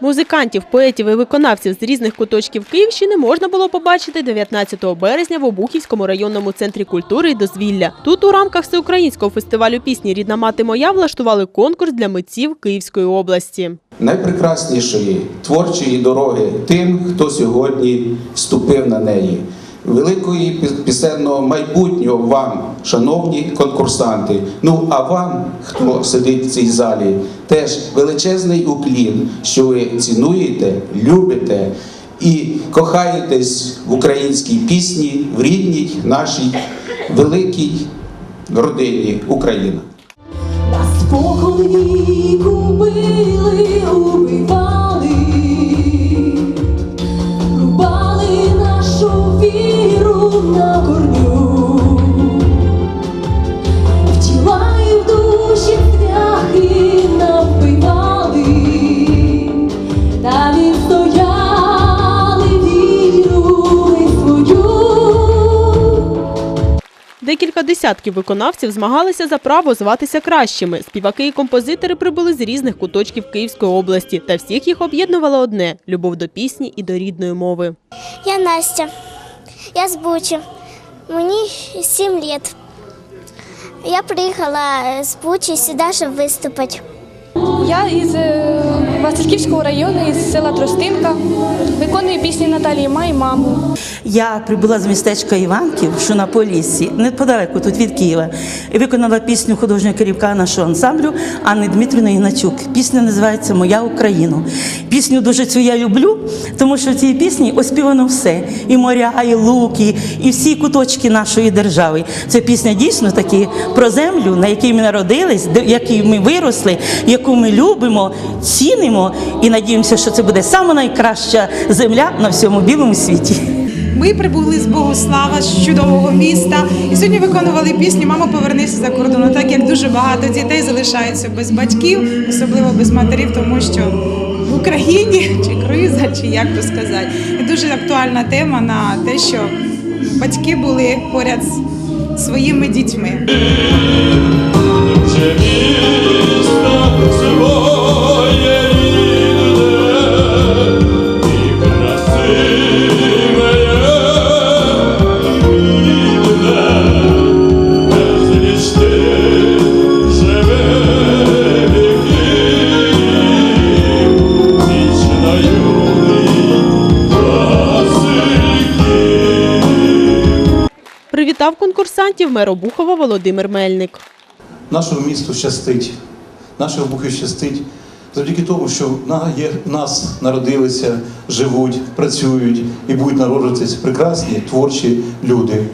Музикантів, поетів і виконавців з різних куточків Київщини можна було побачити 19 березня в Обухівському районному центрі культури і дозвілля. Тут у рамках всеукраїнського фестивалю пісні Рідна мати моя влаштували конкурс для митців Київської області. найпрекраснішої творчої дороги тим, хто сьогодні вступив на неї. Великої пісенного майбутнього вам, шановні конкурсанти. Ну а вам, хто сидить в цій залі, теж величезний уклін, що ви цінуєте, любите і кохаєтесь в українській пісні, в рідній нашій великій родині Україна. Нас поколінь убили, убивали, нашу віру на корню, Декілька десятків виконавців змагалися за право зватися кращими. Співаки і композитори прибули з різних куточків Київської області, та всіх їх об'єднувало одне любов до пісні і до рідної мови. Я Настя. Я з Бучі. Мені 7 літ. Я приїхала з Бучі сюди, щоб виступити. Я із е, Васильківського району, із села Тростинка. Виконую пісні Наталії Май маму. Я прибула з містечка Іванків, що на Поліссі, неподалеку тут від Києва, і виконала пісню художнього керівника нашого ансамблю Анни Дмитрівни Ігнатюк. Пісня називається Моя Україна. Пісню дуже цю я люблю, тому що в цій пісні оспівано все: і моря, і луки, і всі куточки нашої держави. Це пісня дійсно таки про землю, на якій ми народились, якій ми виросли, яку ми любимо, цінимо і надіємося, що це буде саме найкраща земля на всьому білому світі. Ми прибули з Богослава, з чудового міста, і сьогодні виконували пісню Мамо, повернися за кордону, так як дуже багато дітей залишаються без батьків, особливо без матерів, тому що в Україні чи криза, чи як то сказати. І дуже актуальна тема на те, що батьки були поряд з своїми дітьми. Привітав конкурсантів мер Обухова Володимир Мельник. Нашому місту щастить, нашій обухи щастить завдяки тому, що в нас народилися, живуть, працюють і будуть народжуватися прекрасні творчі люди.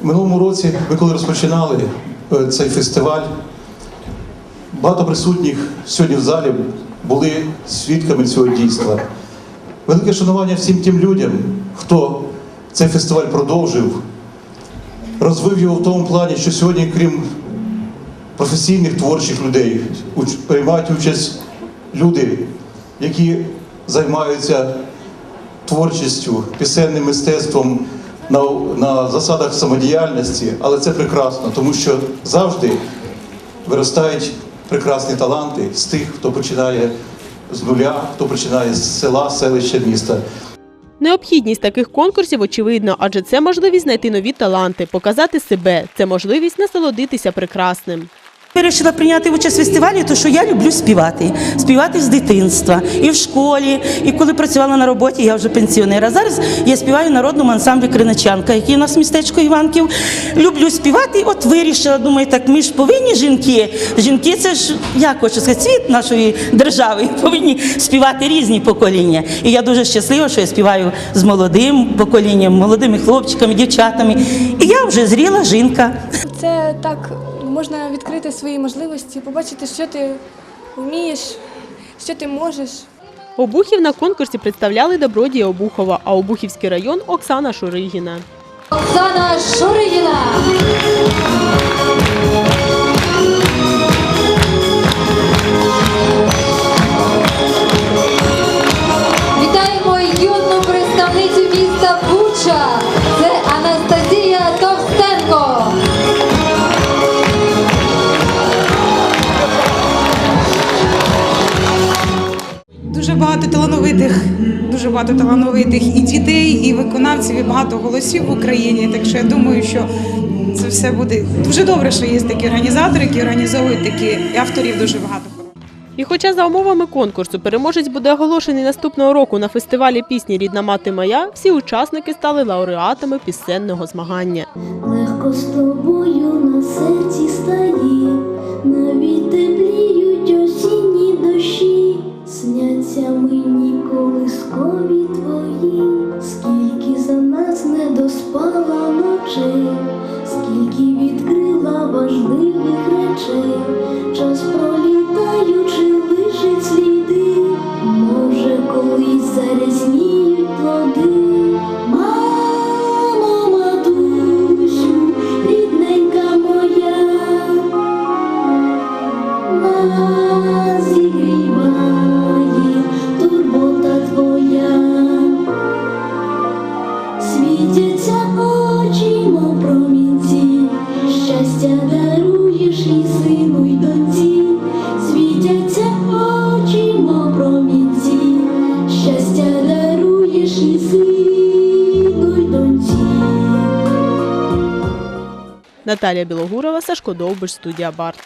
Минулому році, ви коли розпочинали е, цей фестиваль, багато присутніх сьогодні в залі були свідками цього дійства. Велике шанування всім тим людям, хто цей фестиваль продовжив, розвив його в тому плані, що сьогодні, крім професійних творчих людей, приймають участь люди, які займаються творчістю, пісенним мистецтвом на, на засадах самодіяльності, але це прекрасно, тому що завжди виростають прекрасні таланти з тих, хто починає з нуля, хто починає з села, селища, міста. Необхідність таких конкурсів очевидно, адже це можливість знайти нові таланти, показати себе. Це можливість насолодитися прекрасним. Вирішила прийняти участь в фестивалі, тому що я люблю співати. Співати з дитинства. І в школі, і коли працювала на роботі, я вже пенсіонер. А зараз я співаю в народному ансамблі Криничанка, який у нас містечко Іванків. Люблю співати. От вирішила, думаю, так ми ж повинні жінки. Жінки це ж, як хочу сказати, світ нашої держави. Повинні співати різні покоління. І я дуже щаслива, що я співаю з молодим поколінням, молодими хлопчиками, дівчатами. І я вже зріла жінка. Це так можна відкрити свої можливості, побачити, що ти вмієш, що ти можеш. Обухів на конкурсі представляли Добродія Обухова, а Обухівський район Оксана Шуригіна. Оксана Шуригіна. Дуже багато талановитих і дітей, і виконавців, і багато голосів в Україні. Так що я думаю, що це все буде дуже добре, що є такі організатори, які організовують такі і авторів дуже багато. І хоча за умовами конкурсу переможець буде оголошений наступного року на фестивалі пісні Рідна мати моя, всі учасники стали лауреатами пісенного змагання. Легко з тобою на серці стає, Наталія Білогурова, Сашко Довбиш, студія Барт.